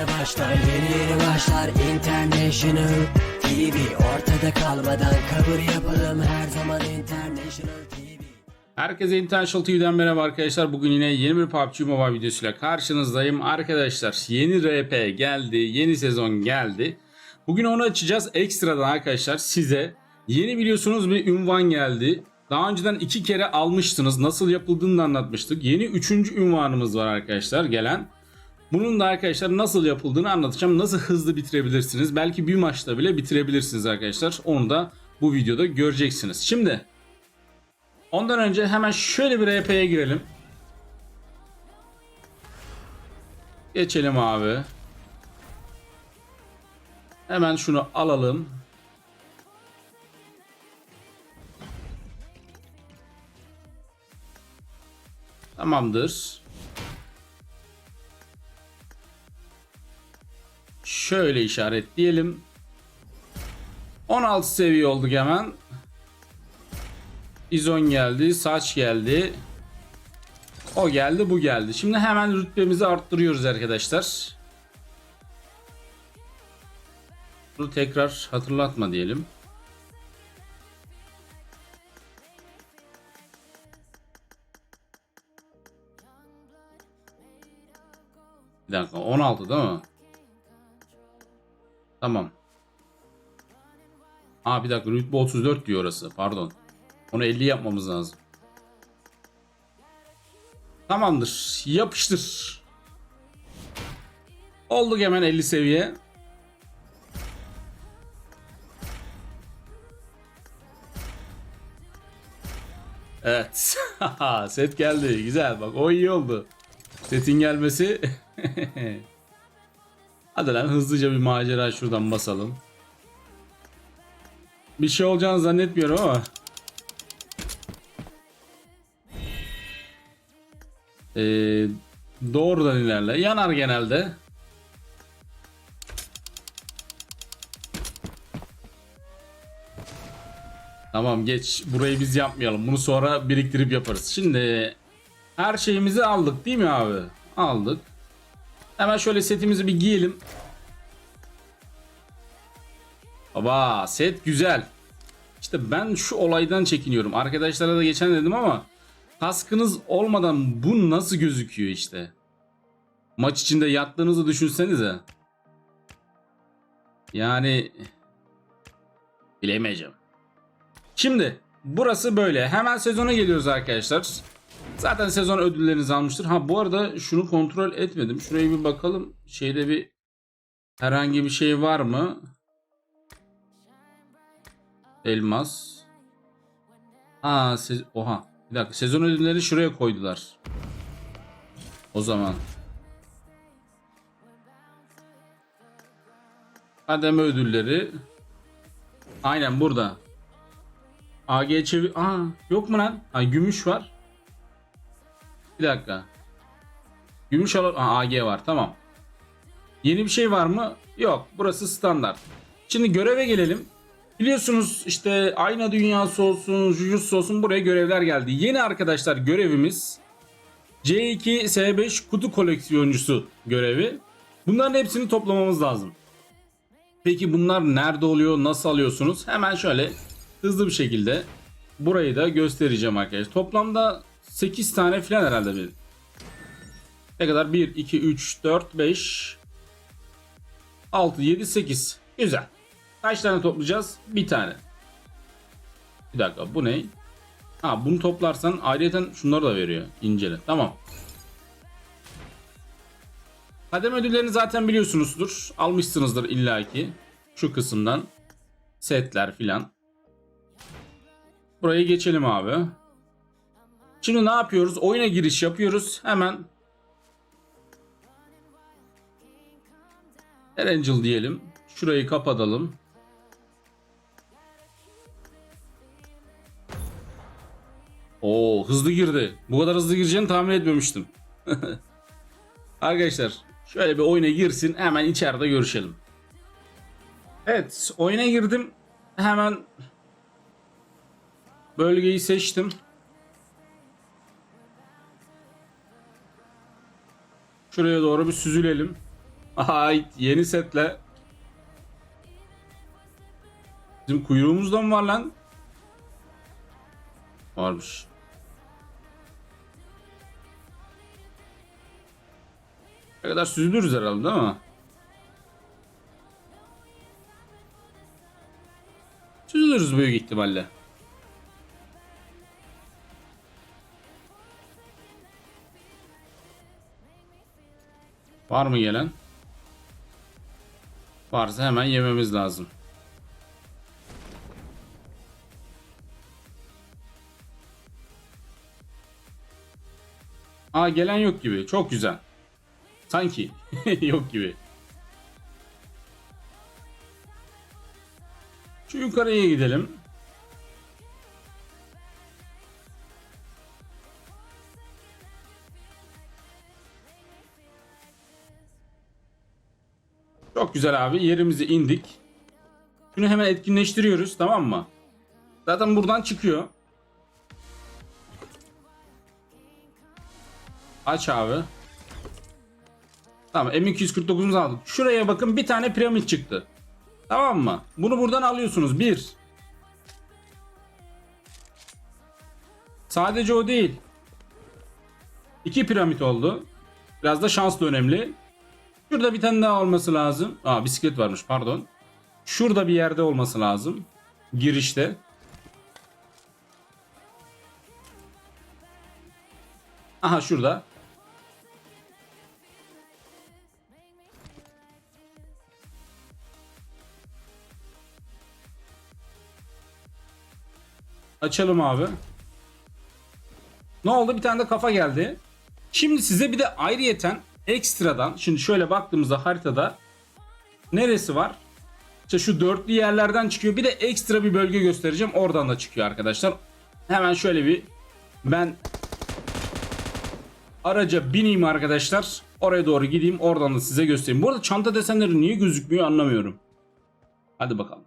yeni başlar Yeni yeni başlar International TV Ortada kalmadan kabul yapalım Her zaman International TV Herkese International TV'den merhaba arkadaşlar. Bugün yine yeni bir PUBG Mobile videosuyla karşınızdayım. Arkadaşlar yeni RP geldi. Yeni sezon geldi. Bugün onu açacağız. Ekstradan arkadaşlar size yeni biliyorsunuz bir ünvan geldi. Daha önceden iki kere almıştınız. Nasıl yapıldığını da anlatmıştık. Yeni üçüncü ünvanımız var arkadaşlar gelen. Bunun da arkadaşlar nasıl yapıldığını anlatacağım. Nasıl hızlı bitirebilirsiniz. Belki bir maçta bile bitirebilirsiniz arkadaşlar. Onu da bu videoda göreceksiniz. Şimdi Ondan önce hemen şöyle bir RP'ye girelim. Geçelim abi. Hemen şunu alalım. Tamamdır. Şöyle işaretleyelim. 16 seviye olduk hemen. İzon geldi, saç geldi. O geldi, bu geldi. Şimdi hemen rütbemizi arttırıyoruz arkadaşlar. Bunu tekrar hatırlatma diyelim. Bir dakika 16 değil mi? Tamam. Aa bir dakika rütbe 34 diyor orası pardon. Onu 50 yapmamız lazım. Tamamdır. Yapıştır. Olduk hemen 50 seviye. Evet. Set geldi. Güzel. Bak o iyi oldu. Setin gelmesi. Hadi lan hızlıca bir macera şuradan basalım. Bir şey olacağını zannetmiyorum ama. Ee, doğrudan ilerle. Yanar genelde. Tamam geç. Burayı biz yapmayalım. Bunu sonra biriktirip yaparız. Şimdi her şeyimizi aldık değil mi abi? Aldık. Hemen şöyle setimizi bir giyelim. Baba set güzel. İşte ben şu olaydan çekiniyorum. Arkadaşlara da geçen dedim ama kaskınız olmadan bu nasıl gözüküyor işte. Maç içinde yattığınızı düşünsenize. Yani bilemeyeceğim. Şimdi burası böyle. Hemen sezona geliyoruz arkadaşlar. Zaten sezon ödüllerinizi almıştır. Ha bu arada şunu kontrol etmedim. Şuraya bir bakalım. Şeyde bir herhangi bir şey var mı? Elmas. Ha siz oha. Bir dakika sezon ödülleri şuraya koydular. O zaman. Kademe ödülleri. Aynen burada. AG çevir... Aa yok mu lan? Ha gümüş var. Bir dakika. Gümüş alan... AG var tamam. Yeni bir şey var mı? Yok. Burası standart. Şimdi göreve gelelim. Biliyorsunuz işte ayna dünyası olsun, jujutsu olsun buraya görevler geldi. Yeni arkadaşlar görevimiz C2 S5 kutu koleksiyoncusu görevi. Bunların hepsini toplamamız lazım. Peki bunlar nerede oluyor? Nasıl alıyorsunuz? Hemen şöyle hızlı bir şekilde burayı da göstereceğim arkadaşlar. Toplamda 8 tane falan herhalde bir. Ne kadar? 1, 2, 3, 4, 5, 6, 7, 8. Güzel. Kaç tane toplayacağız? Bir tane. Bir dakika bu ne? Ha bunu toplarsan ayrıca şunları da veriyor. İncele. Tamam. Kademe ödüllerini zaten biliyorsunuzdur. Almışsınızdır illaki. Şu kısımdan. Setler filan. Burayı geçelim abi. Şimdi ne yapıyoruz? Oyuna giriş yapıyoruz. Hemen Erangel diyelim. Şurayı kapatalım. Oo hızlı girdi. Bu kadar hızlı gireceğini tahmin etmemiştim. Arkadaşlar şöyle bir oyuna girsin hemen içeride görüşelim. Evet oyuna girdim. Hemen bölgeyi seçtim. Şuraya doğru bir süzülelim. Ay yeni setle. Bizim kuyruğumuzda mı var lan? Varmış. Ne kadar süzülürüz herhalde değil mi? Süzülürüz büyük ihtimalle. Var mı gelen? Varsa hemen yememiz lazım. Aa gelen yok gibi. Çok güzel. Sanki yok gibi. Şu yukarıya gidelim. Çok güzel abi. Yerimize indik. Şunu hemen etkinleştiriyoruz tamam mı? Zaten buradan çıkıyor. Aç abi. Tamam M249'umuzu aldık. Şuraya bakın bir tane piramit çıktı. Tamam mı? Bunu buradan alıyorsunuz. Bir. Sadece o değil. İki piramit oldu. Biraz da şans da önemli. Şurada bir tane daha olması lazım. Aa bisiklet varmış pardon. Şurada bir yerde olması lazım. Girişte. Aha şurada. Açalım abi. Ne oldu? Bir tane de kafa geldi. Şimdi size bir de ayrıyeten ekstradan şimdi şöyle baktığımızda haritada neresi var? İşte şu dörtlü yerlerden çıkıyor. Bir de ekstra bir bölge göstereceğim. Oradan da çıkıyor arkadaşlar. Hemen şöyle bir ben araca bineyim arkadaşlar. Oraya doğru gideyim. Oradan da size göstereyim. Bu arada çanta desenleri niye gözükmüyor anlamıyorum. Hadi bakalım.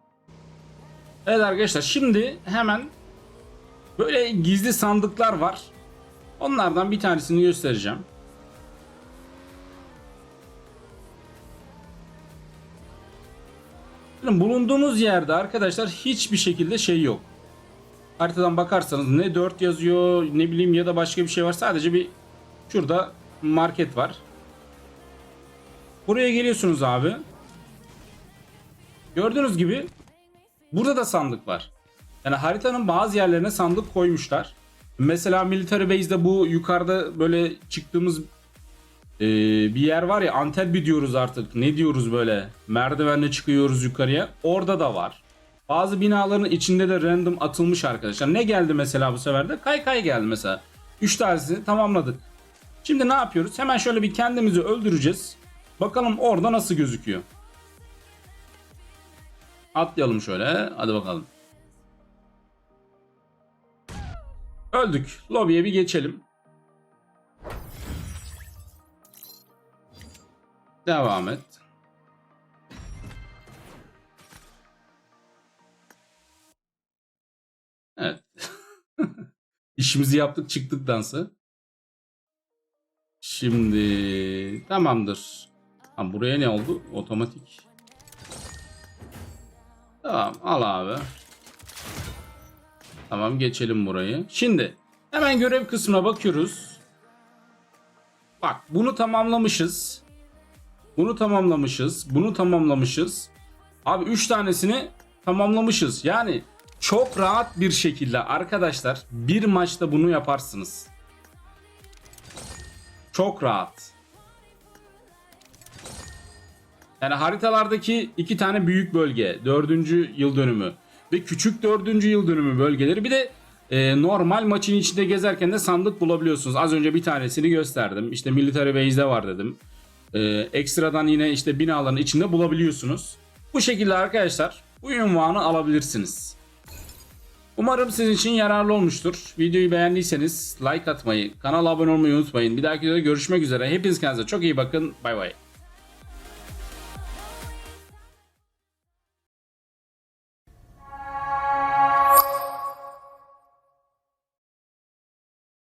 Evet arkadaşlar şimdi hemen böyle gizli sandıklar var. Onlardan bir tanesini göstereceğim. Şimdi bulunduğumuz yerde arkadaşlar hiçbir şekilde şey yok. Haritadan bakarsanız ne 4 yazıyor ne bileyim ya da başka bir şey var. Sadece bir şurada market var. Buraya geliyorsunuz abi. Gördüğünüz gibi burada da sandık var. Yani haritanın bazı yerlerine sandık koymuşlar. Mesela Military Base'de bu yukarıda böyle çıktığımız ee, bir yer var ya Antelbi diyoruz artık. Ne diyoruz böyle? Merdivenle çıkıyoruz yukarıya. Orada da var. Bazı binaların içinde de random atılmış arkadaşlar. Ne geldi mesela bu sefer de? Kaykay geldi mesela. 3 tanesini tamamladık. Şimdi ne yapıyoruz? Hemen şöyle bir kendimizi öldüreceğiz. Bakalım orada nasıl gözüküyor. Atlayalım şöyle. Hadi bakalım. Öldük. Lobiye bir geçelim. Devam et. Evet. İşimizi yaptık çıktık dansı. Şimdi tamamdır. Ha, buraya ne oldu? Otomatik. Tamam al abi. Tamam geçelim burayı. Şimdi hemen görev kısmına bakıyoruz. Bak bunu tamamlamışız. Bunu tamamlamışız. Bunu tamamlamışız. Abi 3 tanesini tamamlamışız. Yani çok rahat bir şekilde arkadaşlar bir maçta bunu yaparsınız. Çok rahat. Yani haritalardaki iki tane büyük bölge, dördüncü yıl dönümü ve küçük dördüncü yıl dönümü bölgeleri bir de e, normal maçın içinde gezerken de sandık bulabiliyorsunuz. Az önce bir tanesini gösterdim. İşte Military Base'de var dedim. E, ekstradan yine işte binaların içinde bulabiliyorsunuz. Bu şekilde arkadaşlar bu ünvanı alabilirsiniz. Umarım sizin için yararlı olmuştur. Videoyu beğendiyseniz like atmayı, kanala abone olmayı unutmayın. Bir dahaki videoda görüşmek üzere. Hepiniz kendinize çok iyi bakın. Bay bay.